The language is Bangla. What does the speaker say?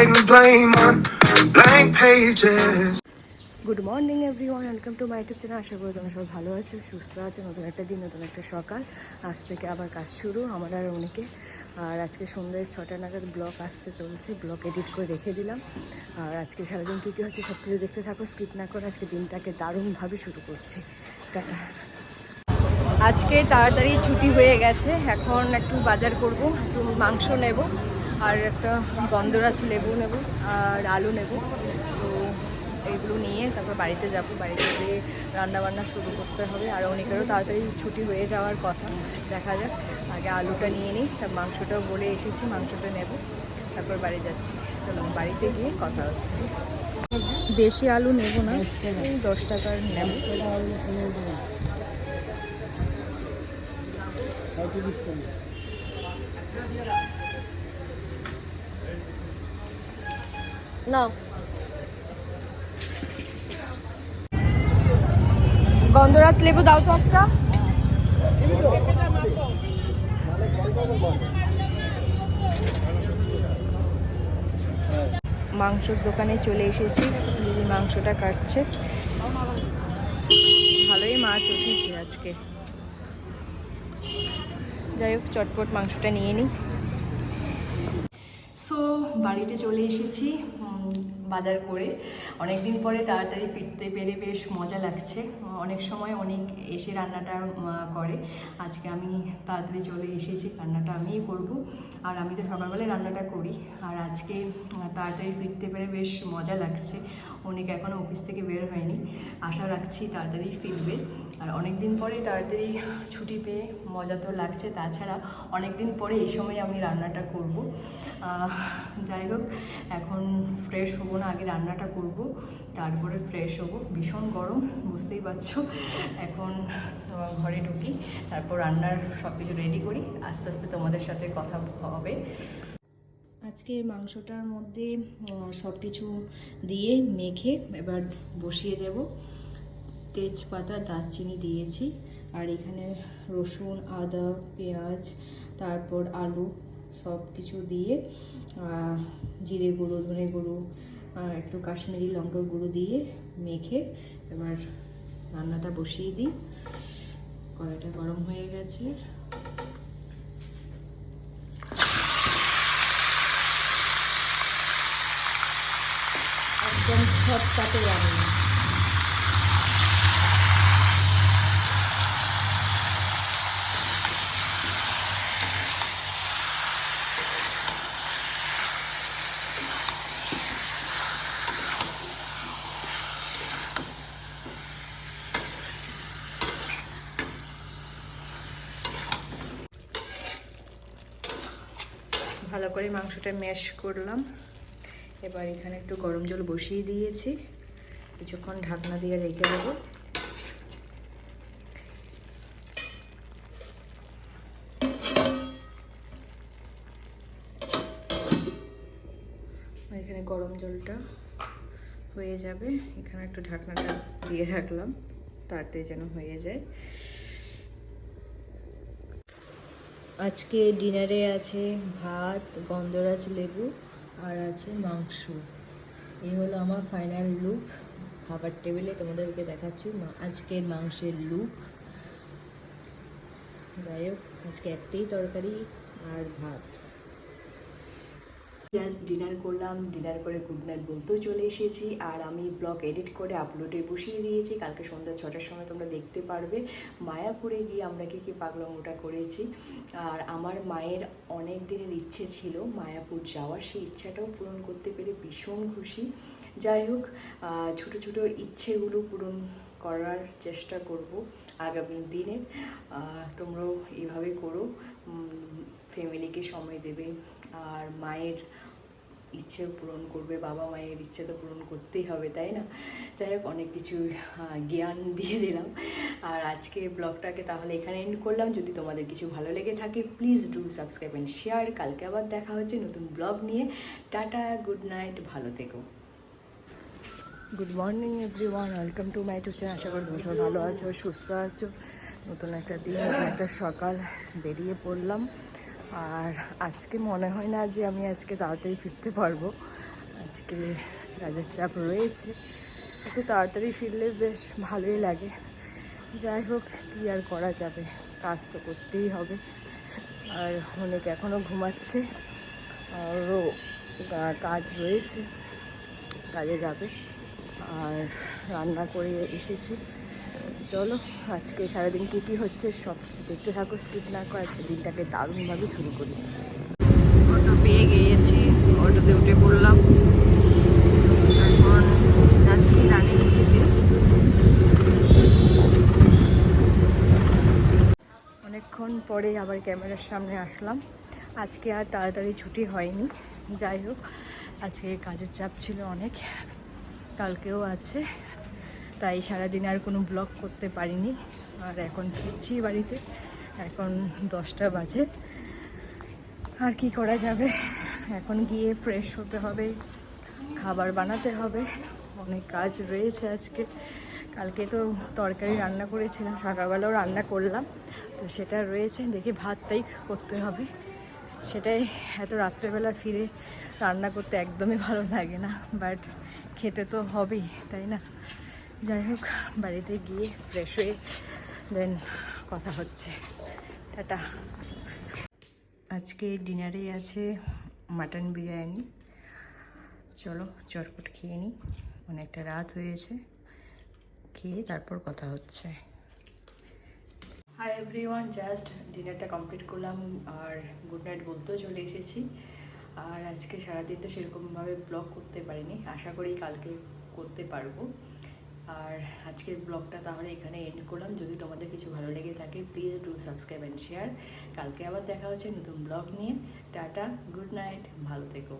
writing blame on blank pages. Good morning everyone welcome to my YouTube channel আশা করি তোমরা সবাই ভালো আছো, সুস্থ আছো। নতুন একটা দিন, নতুন একটা সকাল। আজ থেকে আবার কাজ শুরু, আমার আর অনেকে। আর আজকে সন্ধ্যে ছটা নাগাদ ব্লগ আসতে চলছে, ব্লগ এডিট করে রেখে দিলাম। আর আজকে সারাদিন কী কী হচ্ছে সব কিছু দেখতে থাকো স্কিপ না করে আজকে দিনটাকে দারুণভাবে শুরু করছি। টাটা। আজকে তাড়াতাড়ি ছুটি হয়ে গেছে, এখন একটু বাজার করব, একটু মাংস নেব। আর একটা গন্ধরাজ লেবু নেব আর আলু নেব। তো এইগুলো নিয়ে তারপর বাড়িতে যাব। বাড়িতে গিয়ে রান্না বান্না শুরু করতে হবে। আর অনেকেরও তাড়াতাড়ি ছুটি হয়ে যাওয়ার কথা। দেখা যাক, আগে আলুটা নিয়ে নিই। তার মাংসটাও বলে এসেছি, মাংসটা নেব। তারপর বাড়ি যাচ্ছি। চলো, বাড়িতে গিয়ে কথা হচ্ছে। বেশি আলু নেব না। দশ টাকার নেব। নাও গন্ধরাজ লেবু দাও তো একটা। মাংসর দোকানে চলে এসেছি। দিদি মাংসটা কাটছে। ভালোই মাছ উঠেছে আজকে। যাই হোক, চটপট মাংসটা নিয়ে নিই। সো বাড়িতে চলে এসেছি বাজার করে। অনেক দিন পরে তাড়াতাড়ি ফিরতে পেরে বেশ মজা লাগছে। অনেক সময় অনেক এসে রান্নাটা করে। আজকে আমি তাড়াতাড়ি চলে এসেছি, রান্নাটা আমিই করব। আর আমি তো সকালবেলায় রান্নাটা করি। আর আজকে তাড়াতাড়ি ফিরতে পেরে বেশ মজা লাগছে। অনেক এখনও অফিস থেকে বের হয়নি। আশা রাখছি তাড়াতাড়ি ফিরবে। আর অনেক দিন পরে তাড়াতাড়ি ছুটি পেয়ে মজা তো লাগছে। তাছাড়া অনেক দিন পরে এই সময় আমি রান্নাটা করব। যাই হোক, এখন ফ্রেশ হব না, আগে রান্নাটা করব। তারপরে ফ্রেশ হব। ভীষণ গরম, বুঝতেই পারছ। এখন ঘরে ঢুকি, তারপর রান্নার সব কিছু রেডি করি। আস্তে আস্তে তোমাদের সাথে কথা হবে। আজকে মাংসটার মধ্যে সব কিছু দিয়ে মেখে এবার বসিয়ে দেব। তেজপাতা, দারচিনি দিয়েছি। আর এখানে রসুন, আদা, পেঁয়াজ, তারপর আলু সব কিছু দিয়ে জিরে গুঁড়ো, ধনে গুঁড়ো একটু কাশ্মীরি লঙ্কা গুঁড়ো দিয়ে মেখে এবার রান্নাটা বসিয়ে দিই। কড়াইটা গরম হয়ে গেছে। একদম ছটকাতে রান্না। ভালো করে মাংসটা ম্যাশ করলাম। এবার এখানে একটু গরম জল বসিয়ে দিয়েছি। কিছুক্ষণ ঢাকনা দিয়ে রেখে দেবো। এখানে গরম জলটা হয়ে যাবে। এখানে একটু ঢাকনাটা দিয়ে রাখলাম তাড়াতাড়ি যেন হয়ে যায়। আজকে ডিনারে আছে ভাত, গন্ধরাজ লেবু। আর আছে মাংস। এই হলো আমার ফাইনাল লুক খাবার টেবিলে তোমাদেরকে দেখাচ্ছি আজকের মাংসের লুক যাই হোক, আজকে একটাই তরকারি আর ভাত। জাস্ট ডিনার করলাম, ডিনার করে গুড নাইট বলতেও চলে এসেছি। আর আমি ব্লগ এডিট করে আপলোডে বসিয়ে দিয়েছি। কালকে সন্ধ্যা ছটার সময় তোমরা দেখতে পারবে। মায়াপুরে গিয়ে আমরা কি কি পাগলামোটা করেছি। আর আমার মায়ের অনেক দিনের ইচ্ছে ছিল মায়াপুর যাওয়ার। সেই ইচ্ছাটাও পূরণ করতে পেরে ভীষণ খুশি। যাই হোক ছোটো ছোট ইচ্ছেগুলো পূরণ করার চেষ্টা করব আগামী দিনে। তোমরাও এইভাবে করো। ফ্যামিলিকে সময় দেবে, আর মায়ের ইচ্ছে পূরণ করবে, বাবা মায়ের ইচ্ছে তো পূরণ করতেই হবে, তাই না? যাই হোক, অনেক কিছু জ্ঞান দিয়ে দিলাম। আর আজকে ব্লগটাকে তাহলে এখানে এন্ড করলাম। যদি তোমাদের কিছু ভালো লেগে থাকে please do subscribe and share কালকে আবার দেখা হচ্ছে নতুন ব্লগ নিয়ে। টাটা গুড নাইট ভালো থেকো। Good morning everyone welcome to my to channel আশা করি সবাই ভালো আছো, সুস্থ আছো। নতুন একটা দিন একটা সকাল বেরিয়ে পড়লাম। আর আজকে মনে হয় না যে আমি আজকে তাড়াতাড়ি ফিরতে পারব। আজকে কাজের চাপ রয়েছে। একটু তাড়াতাড়ি ফিরলে বেশ ভালোই লাগে। যাই হোক, কী আর করা যাবে? কাজ তো করতেই হবে। আর অনেক এখনও ঘুমাচ্ছে। আরও কাজ রয়েছে। কাজে যাবে। আর রান্না করে এসেছি। চলো আজকে সারাদিন কী কী হচ্ছে সব দেখতে থাকো স্কিপ না করে আজকে দিনটাকে দারুণভাবে শুরু করি। অটো পেয়ে গিয়েছি অটোতে উঠে পড়লাম। এখন যাচ্ছি রানীগুটিতে অনেকক্ষণ পরে আবার ক্যামেরার সামনে আসলাম। আজকে আর তাড়াতাড়ি ছুটি হয়নি যাই হোক আজকে কাজের চাপ ছিল অনেক কালকেও আছে। তাই সারাদিন আর কোনো ব্লগ করতে পারিনি। আর এখন ফিরছি বাড়িতে। এখন দশটা বাজে। আর কি করা যাবে? এখন গিয়ে ফ্রেশ হতে হবে, খাবার বানাতে হবে। অনেক কাজ রয়েছে আজকে। কালকে তো তরকারি রান্না করেছিলাম, সকালবেলাও রান্না করলাম। তো সেটা রয়েছে, দেখি ভাতটাই করতে হবে। সেটাই এত রাত্রেবেলা ফিরে রান্না করতে একদমই ভালো লাগে না বাট খেতে তো হবেই, তাই না? যাই হোক, বাড়িতে গিয়ে ফ্রেশ হয়ে দেন কথা হচ্ছে। টাটা। আজকে ডিনারে আছে মাটন বিরিয়ানি। চলো চটপট খেয়ে নিই অনেকটা রাত হয়েছে। খেয়ে তারপর কথা হচ্ছে। হাই এভরিওয়ান জাস্ট ডিনারটা কমপ্লিট করলাম আর গুড নাইট বলতেও চলে এসেছি। আর আজকে সারাদিন তো সেরকমভাবে ব্লগ করতে পারিনি। আশা করি কালকে করতে পারব। আর আজকের ব্লগটা তাহলে এখানে এন্ড করলাম। যদি তোমাদের কিছু ভালো লেগে থাকে please do subscribe and share কালকে আবার দেখা হচ্ছে নতুন ব্লগ নিয়ে। টাটা গুড নাইট ভালো থেকো।